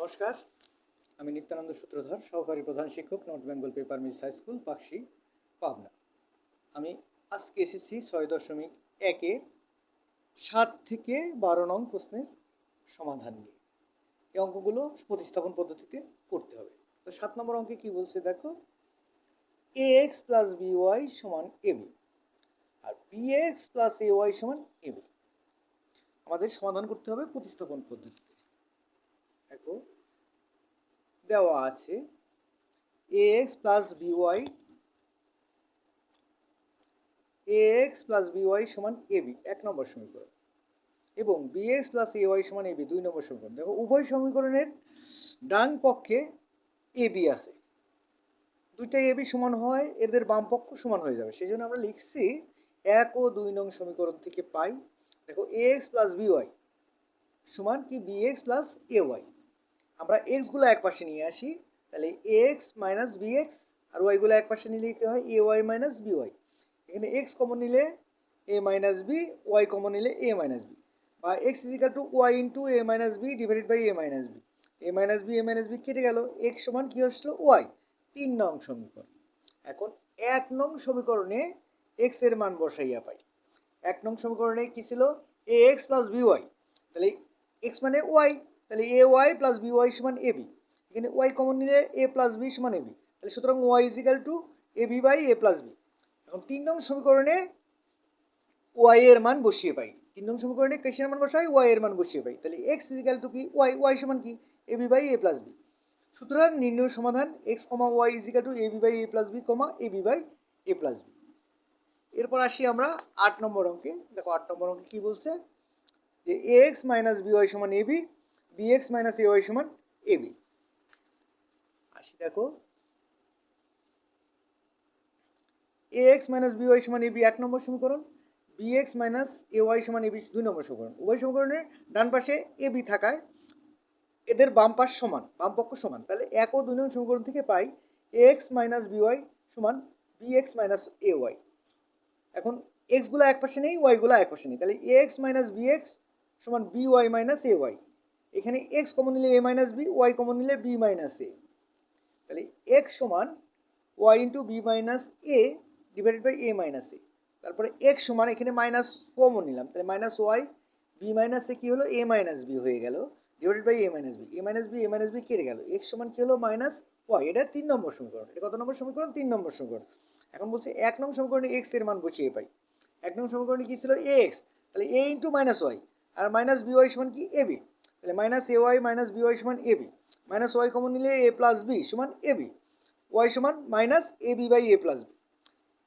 নমস্কার, আমি নিত্যানন্দ সূত্রধর, সহকারী প্রধান শিক্ষক, north Bengal paper mills high school Pakshi Pabna. আমি আজকে এসেছি ছয় দশমিক একে সাত থেকে বারো নং প্রশ্নের সমাধান নিয়ে। এই অঙ্কগুলো প্রতিস্থাপন পদ্ধতিতে করতে হবে। তো সাত নম্বর অঙ্কে কি বলছে দেখো? A X plus B Y সমান A B R B X plus A Y সমান এ বি আমাদের সমাধান করতে হবে প্রতিস্থাপন পদ্ধতিতে দেখো দেওয়া আছে। A X plus B Y A X plus B Y সমান এ বি এক নম্বর সমীকরণ। এবং B X plus A Y সমান এ বি দুই নম্বর সমীকরণ। দেখো, উভয় সমীকরণের ডান পক্ষে এ বি আছে। দুইটা এ বি সমান হয়, এদের বাম পক্ষ সমান হয়ে যাবে। সেই জন্য আমরা লিখছি এক ও দুই নং সমীকরণ থেকে পাই। দেখো এ এক্স প্লাস বিওয়াই সমান কি? B X plus A Y আমরা এক্সগুলো এক পাশে নিয়ে আসি, তাহলে এক্স মাইনাস বি এক্স আর ওয়াইগুলো এক পাশে নিলে কি হয়? A Y minus B Y এখানে এক্স কমন নিলে A minus B Y common নিলে এ মাইনাস বি বা X equal to Y into A minus B divided by A minus B A minus B A minus B কেটে গেল x সমান কী আসলো? Y তিন নং সমীকরণ। এখন এক নং সমীকরণে এক্সের মান বসাইয়া পাই। এক নং সমীকরণে কি ছিল? A X plus B Y তাহলে এক্স মানে ওয়াই তাহলে A Y plus B Y সমান এ বি। এখানে ওয়াই কমন নিলে এ প্লাস বি সমান এ বি। তাহলে সুতরাং Y equal to A B by A plus B. এখন তিন নং সমীকরণে ওয়াই এর মান বসিয়ে পাই। তিন নং সমীকরণে কেসের মান বসাই? ওয়াই এর মান বসিয়ে পাই। তাহলে এক্স ইজিক্যাল টু কি? ওয়াই ওয়াই সমান কি? A B by A plus B. সুতরাং নির্ণয় সমাধান X comma Y equal to A B by A plus B comma A B by A plus B এরপর আসি আমরা আট নম্বর অঙ্কে। দেখো আট নম্বর অঙ্কে কী বলছে? যে A X minus B Y সমান A B B X minus A Y সমান এ বি আসি দেখো। A X minus B Y সমান বি এক নম্বর সমীকরণ B X minus A Y সমান এ বি দুই নম্বর সমীকরণ। উভয় সমীকরণের ডান পাশে এ বি থাকায় এদের বাম পাশ সমান, বাম পক্ষ সমান। তাহলে এক ও দুই নম্বর সমীকরণ থেকে পাই A X minus B Y সমান B X minus A Y এখন এক্সগুলো এক পাশে নেই ওয়াইগুলো এক পাশে নেই। তাহলে A X minus B X সমান B Y minus A Y এখানে এক্স কমন নিলে A minus B Y common নিলে বি মাইনাস এ তাহলে এক্স সমান Y into B minus A divided by A minus A তারপরে X সমান এখানে minus common নিলাম। তাহলে minus Y B minus A কী হলো? এ মাইনাস বি হয়ে গেল। Divided by A minus B A minus B A minus B কেটে গেল? এক্স সমান কী হলো? মাইনাস ওয়াই এটা তিন নম্বর সমীকরণ। এটা কত নম্বর সমীকরণ? তিন নম্বর সমীকরণ। এখন বলছে এক নং সমীকরণে এক্সের মান বসিয়ে পাই। এক নম্বর সমীকরণে কী ছিল? এ এক্স তাহলে এ ইন্টু মাইনাস ওয়াই আর মাইনাস বি ওয়াই সমান কি? এ বি তাহলে minus A Y minus B Y সমান A B minus Y common নিলে এ প্লাস বি সমান এ বি ওয়াই সমান minus A B by A plus B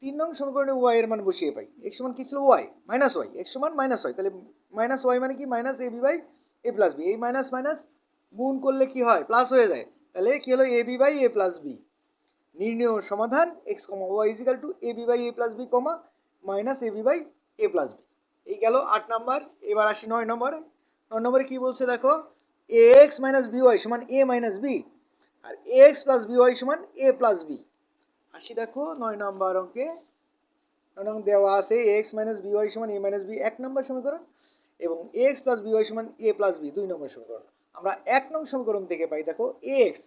তিন নং সমীকরণে ওয়াই এর মান বসিয়ে পাই। এক্স সমান কী ছিল? ওয়াই মাইনাস ওয়াই এক্স সমান মাইনাস ওয়াই তাহলে মাইনাস ওয়াই মানে কি? Minus A B by A plus B এই মাইনাস মাইনাস গুণ করলে কি হয়? প্লাস হয়ে যায়। তাহলে কি হলো? A B by A plus B নির্ণয় সমাধান X comma Y equal to A B by A plus B comma minus A B by A plus B এই গেল আট নাম্বার। এবার আসি নয় নম্বরে। নয় নম্বরে কী বলছে দেখো? A X minus B Y সমান এ মাইনাস বি আর এক্স প্লাস বি ওয়াই সমান এ প্লাস বি আসি দেখো, নয় নম্বর অঙ্কে। নয় নম্বর দেওয়া আছে A X minus B Y সমান এ মাইনাস বি এক নম্বর সমীকরণ এবং এক্স প্লাস বি ওয়াই সমান এ প্লাস বি দুই নম্বর সমীকরণ। আমরা এক নং সমীকরণ থেকে পাই, দেখো এ এক্স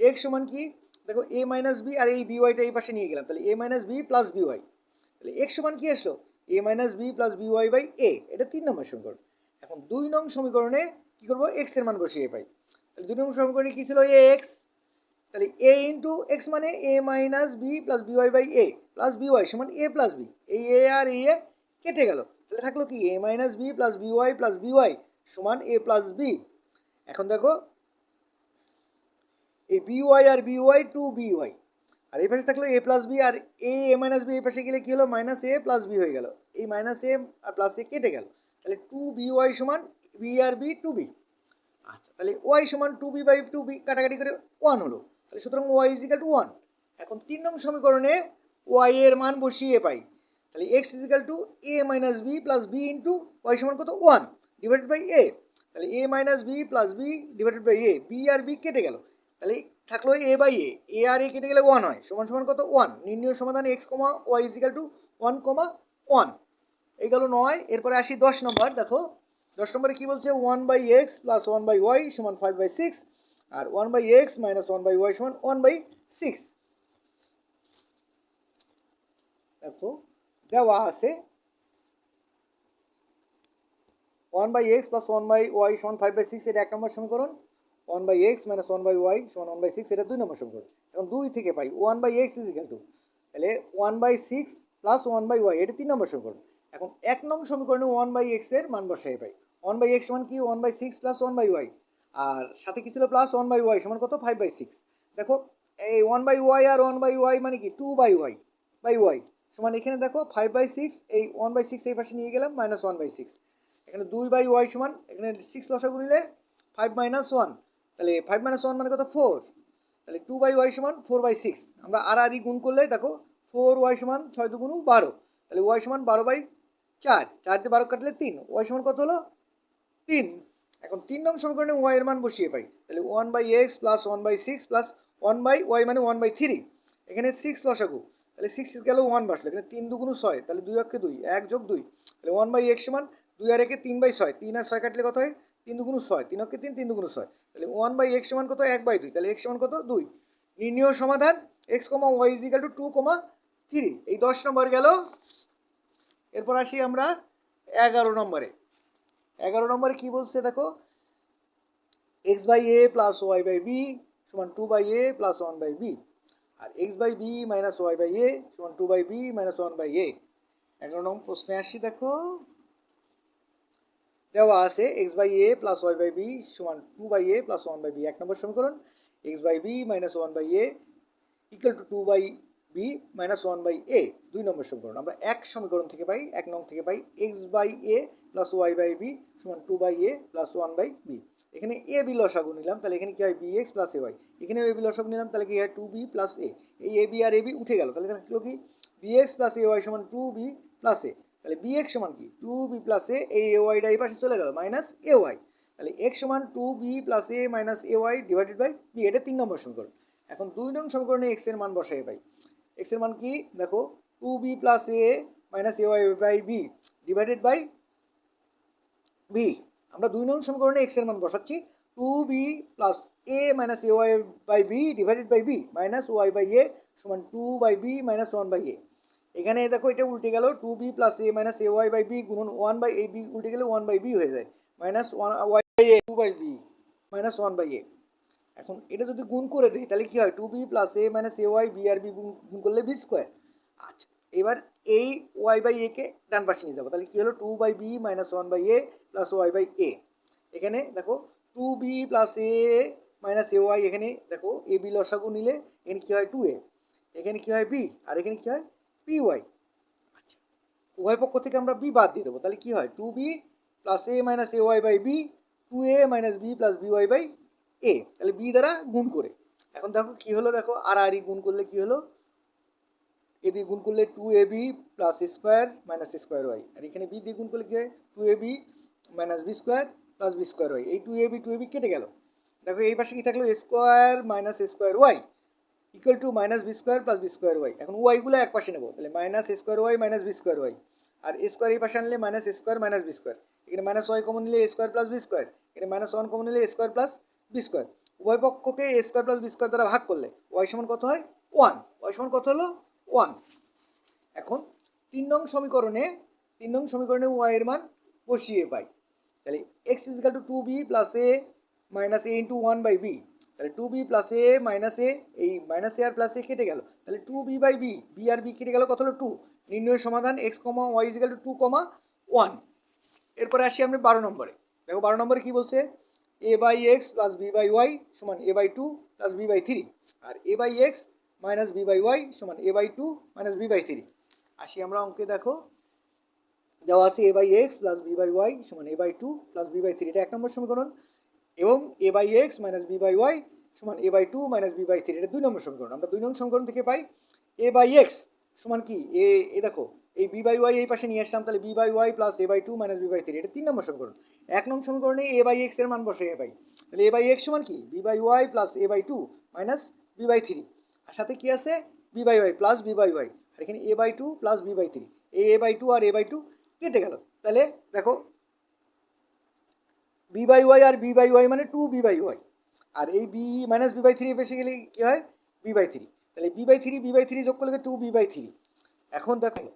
এক্স সমান কি? দেখো এ মাইনাস বি আর এই বি ওয়াইটা এই পাশে নিয়ে গেলাম, তাহলে A minus B plus B Y তাহলে এক্স সমান কি আসলো? A minus B plus B Y by A এটা তিন নম্বর সমীকরণ। এখন দুই নং সমীকরণে কি করব? এক্সের মান বসিয়ে পাই। তাহলে দুই নং সমীকরণে কী ছিল? এ এক্স তাহলে এ ইন্টু এক্স মানে A minus B plus B Y by A plus B Y সমান এ প্লাস বি এই এ আর এ কেটে গেল। তাহলে থাকল কি? A minus B plus B Y plus B Y সমান এ প্লাস বি এখন দেখো, এই বি ওয়াই আর B Y two B Y আর এই পাশে থাকল এ প্লাস বি আর এ এ মাইনাস বি এই পাশে গেলে কী হলো? মাইনাস এ প্লাস বি হয়ে গেল। এই মাইনাস এ আর প্লাস এ কেটে গেল। তাহলে টু বি ওয়াই সমান বি আর বি টু বি আচ্ছা তাহলে ওয়াই সমান two B by two B কাটাকাটি করে ওয়ান হলো। তাহলে সুতরাং ওয়াই ইজিক্যাল টু ওয়ান এখন তিন নং সমীকরণে ওয়াই এর মান বসিয়ে পাই। তাহলে X equal to A minus B plus B into Y সমান কত? ওয়ান ডিভাইডেড বাই এ তাহলে A minus B plus B divided by A B R B কেটে গেল। তাহলে থাকল এ বাই এ এ আর এ কেটে গেলে ওয়ান হয়। সমান সমান কত? ওয়ান নির্ণয় সমাধান X comma Y equal to one comma one এই গেল নয় এরপরে আসি দশ নম্বর দেখো দশ নম্বরে কী বলছে one by X plus one by Y সমান five by six R one by X minus one by Y সমান ওয়ান বাই সিক্স দেখো দেওয়া আছে one by X plus one by Y সমান ফাইভ বাই সিক্স এটা এক নম্বর সমীকরণ one by X minus one by Y সমান one by six এটা দুই নম্বর সমীকরণ এখন দুই থেকে পাই one by X is equal to তাহলে one by six plus one by Y এটা তিন নম্বর সমীকরণ এখন এক নম্বর সমীকরণে ওয়ান বাই এক্সের মান বসাই পাই ওয়ান বাই এক্স সমান কি? One by six plus one by Y আর সাথে কি ছিল প্লাস ওয়ান বাই ওয়াই সমান কত? ফাইভ বাই সিক্স দেখো, এই ওয়ান বাই ওয়াই আর ওয়ান বাই ওয়াই মানে কি? Two by Y by Y সমান এখানে দেখো ফাইভ বাই সিক্স এই ওয়ান বাই সিক্স এই পাশে নিয়ে গেলাম মাইনাস ওয়ান বাই সিক্স এখানে দুই বাই ওয়াই সমান, এখানে সিক্স লসাগু নিলে ফাইভ মাইনাস ওয়ান তাহলে ফাইভ মাইনাস ওয়ান মানে কত? ফোর তাহলে টু বাই ওয়াই সমান ফোর বাই সিক্স আমরা আর আর গুণ করলে দেখো ফোর ওয়াই সমান ছয় দুগুণ বারো। তাহলে ওয়াই সমান বারো বাই চার চার দিয়ে বারো কাটলে তিন। ওয়াই সমান কত হলো? তিন। এখন তিন নং সমীকরণে ওয়াই এর মান বসিয়ে পাই। তাহলে one by X plus one by six plus one by Y মানে ওয়ান বাই থ্রি এখানে সিক্স লসাগু। তাহলে সিক্স গেল ওয়ান বসল। এখানে তিন দুগুণ ছয়, তাহলে দুই অক্ষে দুই, এক যোগ দুই। তাহলে ওয়ান বাই এক্স সমান দুই আর একে তিন বাই ছয়। তিন আর ছয় কাটলে কত হয়? তিন দুগুণ ছয়। তিন অক্ষে তিন তিন দুগুণ ছয়। তাহলে ওয়ান বাই এক্স সমান কত? এক বাই দুই। তাহলে এক্স সমান কত? দুই। নির্ণয় সমাধান X comma Y is equal to two comma three এই দশ নম্বর গেল এরপর আসি আমরা এগারো নম্বরে। এগারো নম্বরে কি বলছে দেখো? X by A plus Y by B সমান two by A plus one by B R X by B minus Y by A সমান two by B minus one by A এগারো নম্বর প্রশ্নে আসি দেখো। দেওয়া আছে X by A plus Y by B সমান two by A plus one by B এক নম্বর সমীকরণ X by B minus one by A equal to two by B minus one by A দুই নম্বর সমীকরণ। আমরা এক সমীকরণ থেকে পাই, এক নং থেকে পাই X by A plus Y by B সমান two by A plus one by B এখানে এ বি লসাগু নিলাম, তাহলে এখানে কি হয়? B X plus A Y এখানে এ বি লসাগু নিলাম, তাহলে কি হয়? টু বি প্লাস এ এই এ বি আর এ বি উঠে গেল, তাহলে থাকল কি? B X plus A Y সমান টু বি প্লাস এ তাহলে বি এক্স সমান কি? টু বি প্লাস এ এই এ ওয়াইটা এই পাশে চলে গেল মাইনাস এ ওয়াই তাহলে এক্স সমান two B plus A minus A Y divided by B এটা তিন নম্বর সমীকরণ। এখন দুই নং সমীকরণে এক্সের মান বসাই পাই। এক্সের মান কি? দেখো two B plus A minus A Y by B divided by B আমরা দুই নং সমীকরণে এক্সের মান বসাচ্ছি। Two B plus A minus A Y by B divided by B minus Y by A সমান two by B minus one by A এখানে দেখো, এটা উল্টে গেল। Two B plus A minus A Y by B গুণন one by A B উল্টে গেলে one by b হয়ে যায়। Minus one Y by A two by B minus one by A এখন এটা যদি গুণ করে দিই, তাহলে কি হয়? Two B plus A minus A Y B R B গুণ করলে বি স্কোয়ার আচ্ছা এবার এই ওয়াই বাই এ কে ডান পাশে নিয়ে যাব। তাহলে কি হলো? Two by B minus one by A plus Y by A এখানে দেখো two B plus A minus A Y এখানে দেখো এ বি লসাগু নিলে এখানে কী হয়? টু এ এখানে কী হয়? বি আর এখানে কী হয়? পি ওয়াই আচ্ছা উভয় পক্ষ থেকে আমরা বি বাদ দিয়ে দেবো। তাহলে কী হয়? Two B plus A minus A Y by B two A minus B plus B Y by A, তাহলে বি দ্বারা গুণ করে। এখন দেখো কী হলো, দেখো আর আর ই গুণ করলে কী হলো? এ দিয়ে গুণ করলে two A B plus square minus square Y আর এখানে বি দিয়ে গুণ করলে কী হয়? Two A B minus B square plus B square Y এই two A B two A B কেটে গেল। দেখো এই পাশে কি থাকল? Square minus square Y equal to minus B square plus B square Y এখন ওয়াইগুলো এক পাশে নেব। তাহলে minus square Y minus B square Y আর স্কোয়ার এই পাশে আনলে minus square minus B square এখানে মাইনাস ওয়াই কমন নিলে স্কোয়ার প্লাস বি স্কোয়ার এখানে মাইনাস ওয়ান কমন নিলে স্কোয়ার প্লাস বি স্কোয়ার উভয় পক্ষকে A square plus B square দ্বারা ভাগ করলে ওয়াই সমান কত হয়? ওয়ান ওয়াই সমান কত হলো? ওয়ান এখন তিন নং সমীকরণে, তিন নং সমীকরণে ওয়াই এর মান বসিয়ে পাই। তাহলে X is equal to two B plus A minus A into one by B তাহলে two B plus A minus A এই মাইনাস এ আর প্লাস এ কেটে গেল। তাহলে two B by B B R B কেটে গেল কত হলো? টু নির্ণয়ের সমাধান X comma Y is equal to two comma one এরপরে আসি আমরা বারো নম্বরে। দেখো বারো নম্বরে কী বলছে? A by X plus B by Y সমান A by two plus B by three R A by X minus B by Y সমান A by two minus B by three আসি আমরা অঙ্কে দেখো দেওয়া আছে A by X plus B by Y সমান A by two plus B by three এটা এক নম্বর সমীকরণ এবং A by X minus B by Y সমান A by two minus B by three এটা দুই নম্বর সমীকরণ আমরা দুই নম্বর সমীকরণ থেকে পাই এ বাই এক্স সমান কি এ এ দেখো এই বি বাই ওয়াই এই পাশে নিয়ে আসলাম তাহলে B by Y plus A by two minus B by three এটা তিন নম্বর সমীকরণ এক নম্বর সমীকরণে এ বাই এক্সের মান বসে এ বাই তাহলে এ বাই এক্স সমান কি B by Y plus A by two minus B by three আর সাথে কি আছে B by Y plus B by Y আর এখানে A by two plus B by three A A by two R A by two কেটে গেল তাহলে দেখো B by Y আর B by Y মানে টু বি বাই ওয়াই আর এই B minus B by three বেশি গেলে কী হয় বি বাই থ্রি তাহলে B by three B by three যোগ করলে টু বি বাই থ্রি এখন দেখো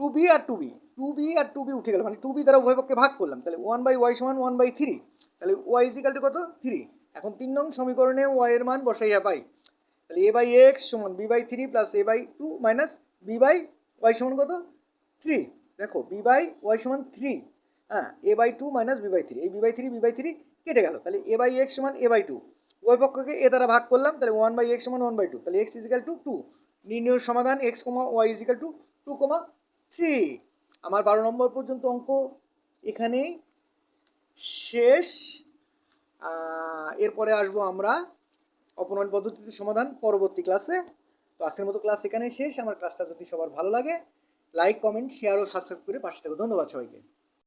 টু বি আর টু বি টু বি আর টু বি উঠে গেল। মানে টু বি দ্বারা উভয় পক্ষে ভাগ করলাম। তাহলে ওয়ান বাই ওয়াই সমান ওয়ান বাই থ্রি তাহলে ওয়াই ইজিক্যাল টু কত? থ্রি এখন তিন নং সমীকরণে ওয়াই এর মান বসাইয়া পাই। তাহলে এ বাই এক্স সমান B by three plus A by two minus B by Y সমান কত? থ্রি দেখো বি বাই ওয়াই সমান থ্রি হ্যাঁ A by two minus B by three এই B by three B by three কেটে গেল। তাহলে এ বাই এক্স সমান এ বাই টু ওই পক্ষকে এ দ্বারা ভাগ করলাম। তাহলে ওয়ান বাই এক্স সমান ওয়ান বাই টু তাহলে X is equal to two নির্ণয় সমাধান X comma Y is equal to two comma three আমার বারো নম্বর পর্যন্ত অঙ্ক। এখানেই শেষ। এরপরে আসব আমরা অপনয়ন পদ্ধতিতে সমাধান পরবর্তী ক্লাসে তো আজকের মতো ক্লাস এখানে শেষ। আমার ক্লাসটা যদি সবার ভালো লাগে লাইক কমেন্ট শেয়ার ও সাবস্ক্রাইব করে পাশে থাকো ধন্যবাদ সবাইকে।